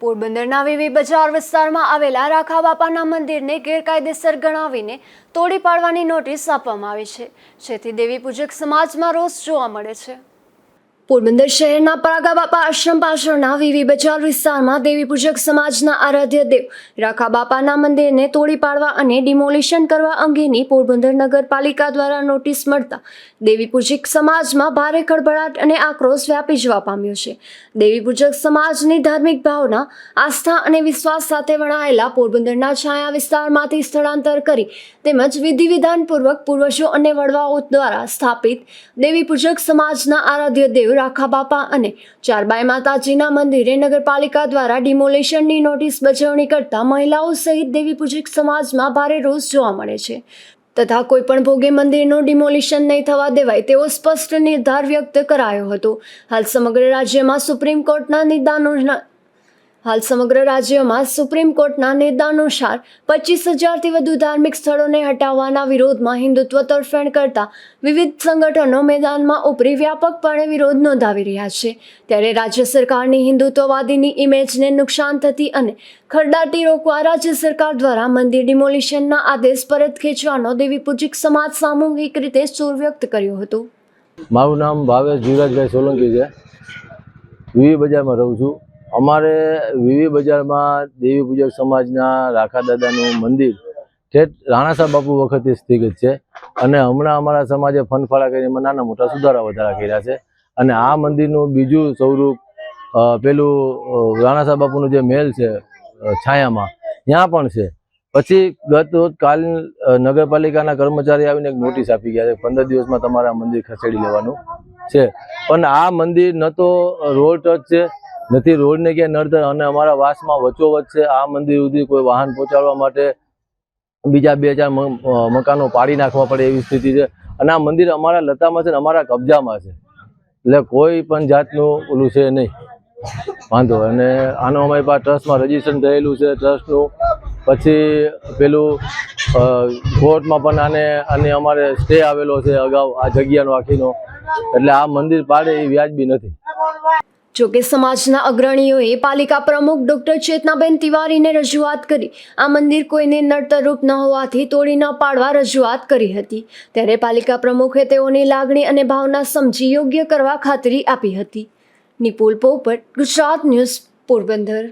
પોરબંદરના વિવી બજાર વિસ્તારમાં આવેલા રાખા બાપાના મંદિરને ગેરકાયદેસર ગણાવીને તોડી પાડવાની નોટિસ આપવામાં આવી છે. જેથી દેવી પૂજક સમાજમાં રોષ જોવા મળે છે. પોરબંદર શહેરના પરાગા બાપા આશ્રમ પાછળના વિવી બજાર વિસ્તારમાં દેવી પૂજક સમાજના આરાધ્ય દેવ, રાખા બાપાના મંદિરને તોડી પાડવા અને ડિમોલિશન કરવા અંગેની પોરબંદર નગરપાલિકા દ્વારા નોટિસ મળતા દેવી પૂજક સમાજમાં ભારે ખળભળાટ અને આક્રોશ વ્યાપી જવા પામ્યો છે. દેવી પૂજક સમાજની ધાર્મિક ભાવના, આસ્થા અને વિશ્વાસ સાથે વણાયેલા પોરબંદરના છાયા વિસ્તારમાંથી સ્થળાંતર કરી તેમજ વિધિ વિધાનપૂર્વક પૂર્વજો અને વડવાઓ દ્વારા સ્થાપિત દેવી પૂજક સમાજના આરાધ્ય દેવ રાખા બાપા અને ચારબાઈ માતાજીના મંદિરે નગરપાલિકા દ્વારા ડિમોલેશનની નોટિસ બજવણી કરતા મહિલાઓ સહિત દેવી પૂજક સમાજમાં ભારે રોષ જોવા મળે છે. તથા કોઈપણ ભોગે મંદિરનું ડિમોલિશન નહીં થવા દેવાય તેવો સ્પષ્ટ નિર્ધાર વ્યક્ત કરાયો હતો. હાલ સમગ્ર રાજ્યમાં સુપ્રીમ કોર્ટના નિદાનોના હાલ સમગ્ર રાજ્યમાં સુપ્રીમ કોર્ટના નિર્દેશાનુસાર પચીસ હજારથી વધુ ધાર્મિક સ્થળોને હટાવવાના વિરોધમાં હિન્દુત્વ તરફેણ કરતા વિવિધ સંગઠનો મેદાનમાં ઉપરી વ્યાપકપણે વિરોધ નોંધાવી રહ્યા છે. ત્યારે રાજ્ય સરકારની હિન્દુત્વવાદીની ઇમેજને નુકસાન થતી અને ખરડાટી રોકવા રાજ્ય સરકાર દ્વારા મંદિર ડિમોલિશનના આદેશ પરત ખેંચવાનો દેવી પૂજિક સમાજ સામૂહિક રીતે સૂર વ્યક્ત કર્યો હતો. મારું નામ ભાવેશ જીવરાજભાઈ સોલંકી છે. વિવી બજારમાં રહું છું. અમારે વિવી બજારમાં દેવી પૂજક સમાજના રાખા દાદાનું મંદિર ઠેઠ રાણાસા બાપુ વખતે સ્થિત છે. અને હમણાં અમારા સમાજે ફનફાળા કરીને નાના મોટા સુધારા વધારા કર્યા છે. અને આ મંદિરનું બીજું સ્વરૂપ પેલું રાણાસા બાપુનું જે મહેલ છે છાયામાં, ત્યાં પણ છે. પછી ગત કાલ નગરપાલિકાના કર્મચારી આવીને એક નોટિસ આપી ગયા છે પંદર દિવસમાં તમારે મંદિર ખસેડી લેવાનું છે. પણ આ મંદિર ન તો રોડ ટચ છે નથી રોડને ક્યાંય નડતર અને અમારા વાસમાં વચ્ચોવચ્ચ છે, આ મંદિર સુધી કોઈ વાહન પહોંચાડવા માટે બીજા બે ચાર મકાનો પાડી નાખવા પડે એવી સ્થિતિ છે. અને આ મંદિર અમારા લતામાં છે ને અમારા કબજામાં છે. એટલે કોઈ પણ જાતનું ઓલું છે નહીં. વાંધો. અને આનો અમારી પાસે ટ્રસ્ટમાં રજીસ્ટ્રેશન થયેલું છે, ટ્રસ્ટનું. પછી પેલું કોર્ટમાં પણ આને આને અમારે સ્ટે આવેલો છે અગાઉ, આ જગ્યાનો આખીનો. એટલે આ મંદિર પાડે એ વ્યાજબી નથી. જોકે સમાજના અગ્રણીઓએ પાલિકા પ્રમુખ ડોક્ટર ચેતનાબેન તિવારીને રજૂઆત કરી. આ મંદિર કોઈને નડતરરૂપ ન હોવાથી તોડી ન પાડવા રજૂઆત કરી હતી. ત્યારે પાલિકા પ્રમુખે તેઓની લાગણી અને ભાવના સમજી યોગ્ય કરવા ખાતરી આપી હતી. નિપુલ પોપટ, ગુજરાત ન્યૂઝ, પોરબંદર.